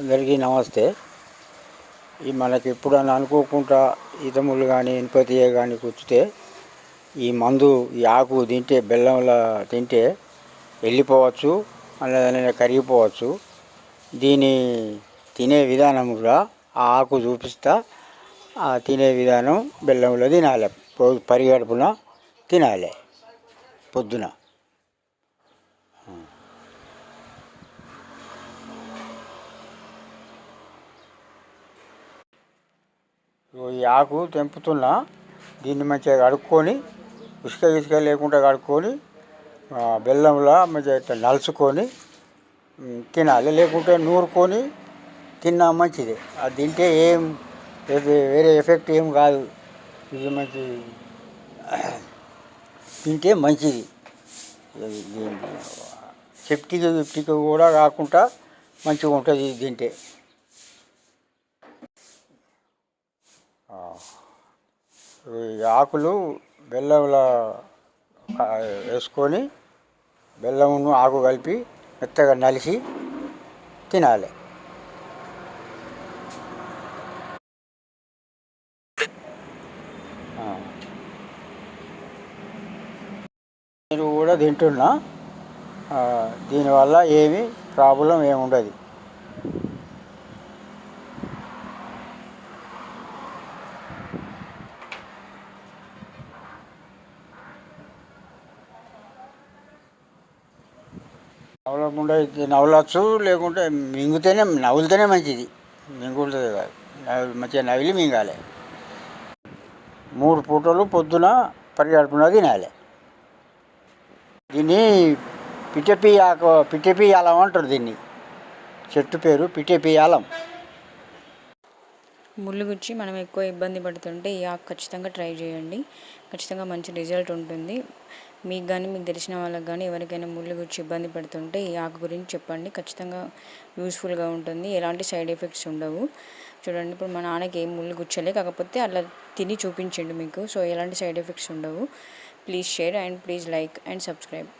అందరికీ నమస్తే. ఈ మనకి ఎప్పుడన్నా అనుకోకుండా ఇతములు కానీ ఇనుపతీయ కానీ కూర్చుతే ఈ మందు ఈ ఆకు తింటే బెల్లంలో తింటే వెళ్ళిపోవచ్చు అలానే కరిగిపోవచ్చు. దీని తినే విధానం కూడా ఆ ఆకు చూపిస్తా ఆ తినే విధానం బెల్లంలో తినాలి. రోజు పరిగడుపున తినాలి. పొద్దున. ఈ ఆకు తెంపుతున్నా దీన్ని మంచిగా కడుక్కొని ఇసుక ఇసుక లేకుండా కడుక్కొని బెల్లంలో మంచిగా నలుచుకొని తినాలి. లేకుంటే నూరుకొని తిన్నా మంచిది. అది తింటే ఏం వేరే- ఎఫెక్ట్ ఏం కాదు. ఇది మంచి తింటే మంచిది. సెప్టిక్ గిప్టిక్ కూడా కాకుండా మంచిగా ఉంటుంది ఇది తింటే ఆ, ఈ ఆకులు బెల్లంలో వేసుకొని బెల్లమును ఆకు కలిపి మెత్తగా నలిసి తినాలి. నేను కూడా తింటున్నా. దీనివల్ల ఏమి ప్రాబ్లం ఏముండదు. నవలకుండా నవలచ్చు లేకుంటే మింగితేనే నవ్వులితేనే మంచిది. మింగుతుంది కాదు. మంచిగా నవిలి మింగాలి. మూడు పూటలు పొద్దున పరిగడుపున తినాలి. దీన్ని పిటపి ఆకు పిటపి ఆలం అంటారు దీన్ని. చెట్టు పేరు పిటపి ఆలం. ముళ్ళు గుచ్చి మనం ఎక్కువ ఇబ్బంది పడుతుంటే ఈ ఆకు ఖచ్చితంగా ట్రై చేయండి. ఖచ్చితంగా మంచి రిజల్ట్ ఉంటుంది. మీకు కానీ మీకు తెలిసిన వాళ్ళకి కానీ ఎవరికైనా ముళ్ళు గుచ్చి ఇబ్బంది పడుతుంటే ఈ ఆకు గురించి చెప్పండి. ఖచ్చితంగా యూస్ఫుల్గా ఉంటుంది. ఎలాంటి సైడ్ ఎఫెక్ట్స్ ఉండవు. చూడండి ఇప్పుడు మా నాన్నకి ఏం ముళ్ళు గుచ్చలే కాకపోతే అలా తిని చూపించండి మీకు. సో ఎలాంటి సైడ్ ఎఫెక్ట్స్ ఉండవు. Please share and please like and subscribe.